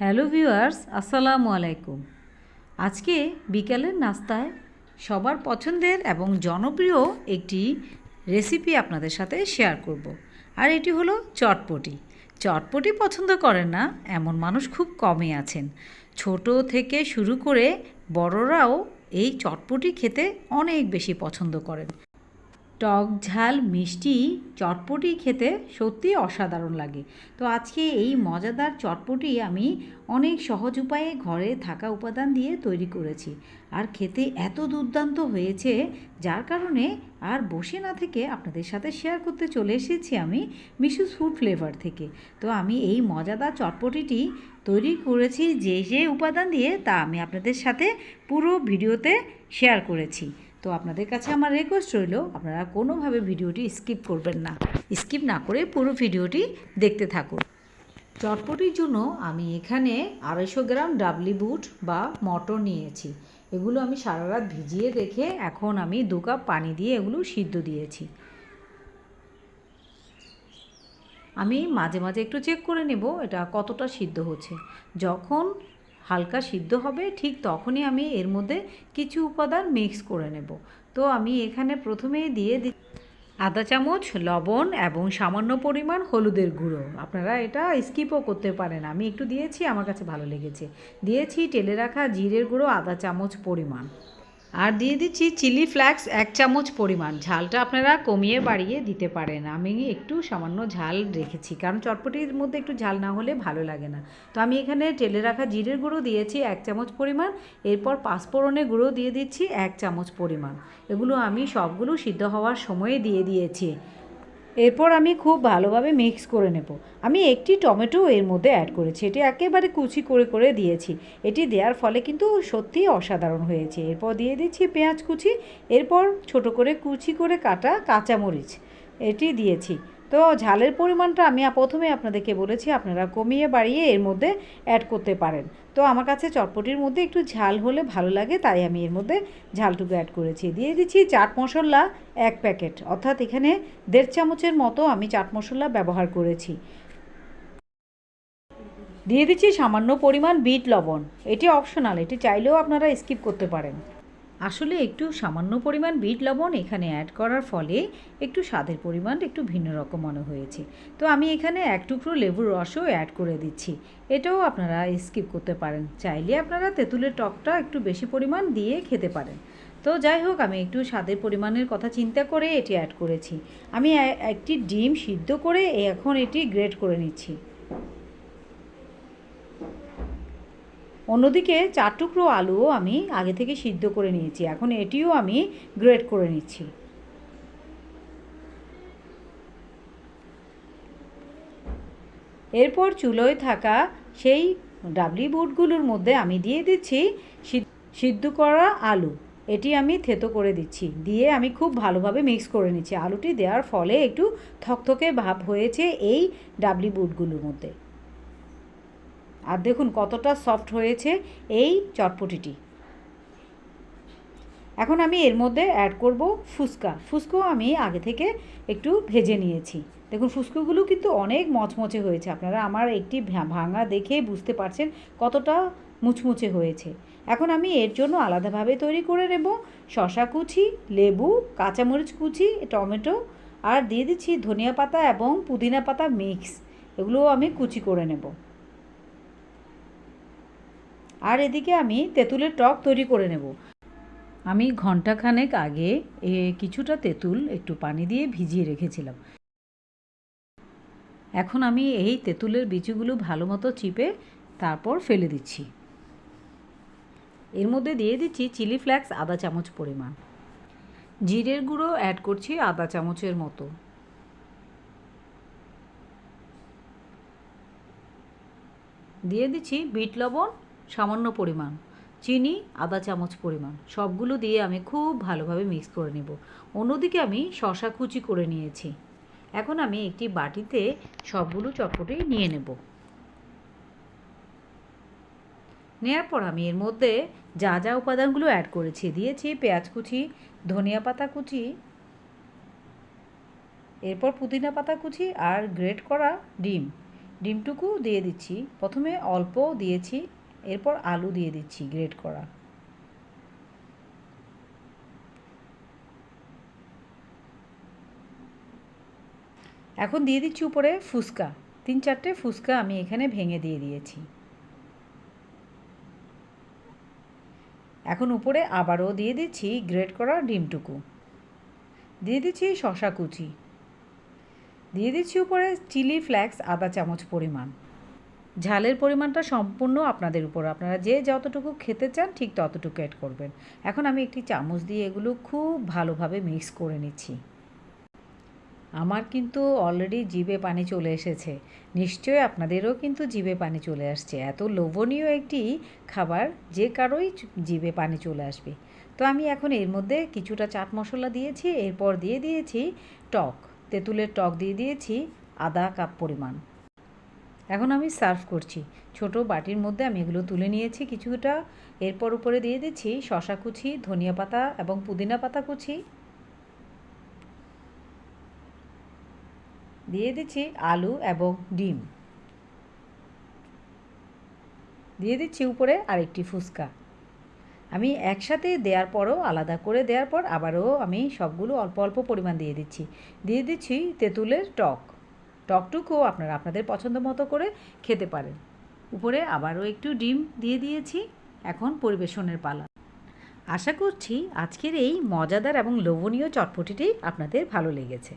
Hello viewers, আসসালামু আলাইকুম। আজকে বিকালের নাস্তায় সবার পছন্দের এবং জনপ্রিয় একটি রেসিপি আপনাদের সাথে শেয়ার করব। আর এটি হলো চটপটি। চটপটি পছন্দ করেন না, এমন মানুষ খুব কমই আছেন। ছোট থেকে শুরু করে বড়রাও এই চটপটি খেতে অনেক বেশি পছন্দ করেন। টক ঝাল, মিষ্টি, চটপটি খেতে সত্যি অসাধারণ লাগে। তো আজকে এই মজাদার চটপটি আমি অনেক সহজ উপায়ে ঘরে থাকা উপাদান দিয়ে তৈরি করেছি। আর খেতে এত দুর্দান্ত হয়েছে, যার কারণে আর বসে না থেকে আপনাদের সাথে শেয়ার করতে চলে এসেছি আমি মিশুস ফুড ফ্লেভার থেকে। তো আমি এই মজাদার চটপটিটি তৈরি করেছি যে যে উপাদান দিয়ে তা আমি আপনাদের সাথে পুরো ভিডিওতে শেয়ার করেছি। তো আপনাদের কাছে আমার রিকোয়েস্ট রইল, আপনারা কোনোভাবে ভিডিওটি স্কিপ করবেন না। স্কিপ না করে পুরো ভিডিওটি দেখতে থাকুন। চটপটির জন্য আমি এখানে আড়াইশো গ্রাম ডাবলি বুট বা মটর নিয়েছি। এগুলো আমি সারা রাত ভিজিয়ে রেখে এখন আমি দু কাপ পানি দিয়ে এগুলো সিদ্ধ দিয়েছি। আমি মাঝে মাঝে একটু চেক করে নেব এটা কতটা সিদ্ধ হচ্ছে। যখন হালকা সিদ্ধ হবে, ঠিক তখনই আমি এর মধ্যে কিছু উপাদান মিক্স করে নেব। তো আমি এখানে প্রথমেই দিয়ে দি আদা চামচ লবণ এবং সামান্য পরিমাণ হলুদের গুঁড়ো। আপনারা এটা স্কিপও করতে পারেন, আমি একটু দিয়েছি, আমার কাছে ভালো লেগেছে। দিয়েছি টেলে রাখা জিরের গুঁড়ো আদা চামচ পরিমাণ। আর দিয়ে দিচ্ছি চিলি ফ্ল্যাক্স এক চামচ পরিমাণ। ঝালটা আপনারা কমিয়ে বাড়িয়ে দিতে পারেন। আমি একটু সামান্য ঝাল রেখেছি, কারণ চটপটির মধ্যে একটু ঝাল না হলে ভালো লাগে না। তো আমি এখানে টেলে রাখা জিরের গুঁড়ো দিয়েছি এক চামচ পরিমাণ। এরপর পাঁচফোড়নের গুঁড়ো দিয়ে দিচ্ছি এক চামচ পরিমাণ। এগুলো আমি সবগুলো সিদ্ধ হওয়ার সময়ে দিয়ে দিয়েছি। এরপর আমি খুব ভালোভাবে মিক্স করে নেব। আমি একটি টমেটো এর মধ্যে অ্যাড করেছি। এটি একেবারে কুচি করে করে দিয়েছি। এটি দেওয়ার ফলে কিন্তু সত্যি অসাধারণ হয়েছে। এরপর দিয়ে দিচ্ছি পেঁয়াজ কুচি। এরপর ছোট করে কুচি করে কাটা কাঁচামরিচ। এটি দিয়েছি। তো ঝালের পরিমাণটা আমি প্রথমে আপনাদেরকে বলেছি, আপনারা কমিয়ে বাড়িয়ে এর মধ্যে অ্যাড করতে পারেন। তো আমার কাছে চটপটির মধ্যে একটু ঝাল হলে ভালো লাগে, তাই আমি এর মধ্যে ঝালটুকু অ্যাড করেছি। দিয়ে দিচ্ছি চাট মশলা এক প্যাকেট অর্থাৎ এখানে দেড় চামচের মতো আমি চাট মশলা ব্যবহার করেছি। দিয়ে দিচ্ছি সামান্য পরিমাণ বিট লবণ, এটি অপশনাল এটি চাইলেও আপনারা স্কিপ করতে পারেন। আসলে একটু সামান্য পরিমাণ বিট লবণ এখানে অ্যাড করার ফলে একটু স্বাদের পরিমাণ একটু ভিন্ন রকম মনে হয়েছে। তো আমি এখানে এক টুকরো লেবুর রসও অ্যাড করে দিচ্ছি। এটাও আপনারা স্কিপ করতে পারেন। চাইলে আপনারা তেঁতুলের টকটা একটু বেশি পরিমাণ দিয়ে খেতে পারেন। তো যাই হোক, আমি একটু স্বাদের পরিমাণের কথা চিন্তা করে এটি অ্যাড করেছি। আমি একটি ডিম সিদ্ধ করে এখন এটি গ্রেট করে নিচ্ছি। অন্যদিকে চার টুকরো আলুও আমি আগে থেকে সিদ্ধ করে নিয়েছি। এখন এটিও আমি গ্রেট করে নিচ্ছি। এরপর চুলোয় থাকা সেই ডাবলি বুটগুলোর মধ্যে আমি দিয়ে দিচ্ছি সিদ্ধ করা আলু। এটি আমি থেতো করে দিচ্ছি। দিয়ে আমি খুব ভালোভাবে মিক্স করে নিচ্ছি। আলুটি দেওয়ার ফলে একটু থকথকে ভাব হয়েছে এই ডাবলি বুটগুলোর মধ্যে। আর দেখুন কতটা সফট হয়েছে এই চটপটিটি। এখন আমি এর মধ্যে অ্যাড করব ফুচকা। ফুচকাও আমি আগে থেকে একটু ভেজে নিয়েছি। দেখুন ফুচকাগুলো কিন্তু অনেক মচমচে হয়েছে। আপনারা আমার একটি ভাঙা দেখে বুঝতে পারছেন কতটা মুচমুচে হয়েছে। এখন আমি এর জন্য আলাদাভাবে তৈরি করে নেব শশা কুচি, লেবু, কাঁচামরিচ কুচি, টমেটো আর দিয়ে দিচ্ছি ধনিয়া পাতা এবং পুদিনা পাতা মিক্স। এগুলোও আমি কুচি করে নেব। আর এদিকে আমি তেঁতুলের টক তৈরি করে নেব। আমি ঘন্টাখানেক আগে এ কিছুটা তেঁতুল একটু পানি দিয়ে ভিজিয়ে রেখেছিলাম। এখন আমি এই তেঁতুলের বিচিগুলো ভালো মতো চিপে তারপর ফেলে দিচ্ছি। এর মধ্যে দিয়ে দিচ্ছি চিলি ফ্লেক্স আধা চামচ পরিমাণ। জিরের গুঁড়ো অ্যাড করছি আধা চামচের মতো। দিয়ে দিচ্ছি বিট লবণ সামান্য পরিমাণ। চিনি আধা চামচ পরিমাণ। সবগুলো দিয়ে আমি খুব ভালোভাবে মিক্স করে নেব। অন্যদিকে আমি শশা কুচি করে নিয়েছি। এখন আমি একটি বাটিতে সবগুলো চটপটি নিয়ে নেব। নেওয়ার পর আমি এর মধ্যে যা যা উপাদানগুলো অ্যাড করেছি, দিয়েছি পেঁয়াজ কুচি, ধনিয়া পাতা কুচি, এরপর পুদিনা পাতা কুচি আর গ্রেট করা ডিম। ডিমটুকু দিয়ে দিচ্ছি। প্রথমে অল্প দিয়েছি এরপর আলু দিয়ে দিচ্ছি গ্রেট করা। এখন দিয়ে দিচ্ছি উপরে ফুচকা। তিন চারটে ফুচকা আমি এখানে ভেঙে দিয়ে দিয়েছি। এখন উপরে আবারও দিয়ে দিচ্ছি গ্রেট করা ডিমটুকু। দিয়ে দিচ্ছি শশা কুচি। দিয়ে দিচ্ছি উপরে চিলি ফ্লেক্স আধা চামচ পরিমাণ। ঝালের পরিমাণটা সম্পূর্ণ আপনাদের উপর। আপনারা যে যতটুকু খেতে চান, ঠিক ততটুকু অ্যাড করবেন। এখন আমি একটি চামচ দিয়ে এগুলো খুব ভালোভাবে মিক্স করে নিচ্ছি। আমার কিন্তু অলরেডি জিভে পানি চলে এসেছে। নিশ্চয়ই আপনাদেরও কিন্তু জিভে পানি চলে আসছে। এত লোভনীয় একটি খাবার, যে কারোই জিভে পানি চলে আসবে। তো আমি এখন এর মধ্যে কিছুটা চাট মশলা দিয়েছি, এরপর দিয়ে দিয়েছি টক। তেঁতুলের টক দিয়ে দিয়েছি আধা কাপ পরিমাণ। এখন আমি সার্ভ করছি। ছোট বাটির মধ্যে আমি এগুলো তুলে নিয়েছি কিছুটা। এরপর উপরে দিয়ে দিচ্ছি শশা কুচি, ধনিয়া পাতা এবং পুদিনা পাতা কুচি। দিয়ে দিচ্ছি আলু এবং ডিম। দিয়ে দিচ্ছি উপরে আরেকটি ফুচকা। আমি একসাথে দেওয়ার পরও, আলাদা করে দেওয়ার পর আবারও আমি সবগুলো অল্প অল্প পরিমাণ দিয়ে দিচ্ছি। দিয়ে দিচ্ছি তেঁতুলের টক। টকটুকুও আপনারা আপনাদের পছন্দ মতো করে খেতে পারেন। উপরে আবারও একটু ডিম দিয়ে দিয়েছি, এখন পরিবেশনের পালা। আশা করছি আজকের এই মজাদার এবং লোভনীয় চটপটিটি আপনাদের ভালো লেগেছে।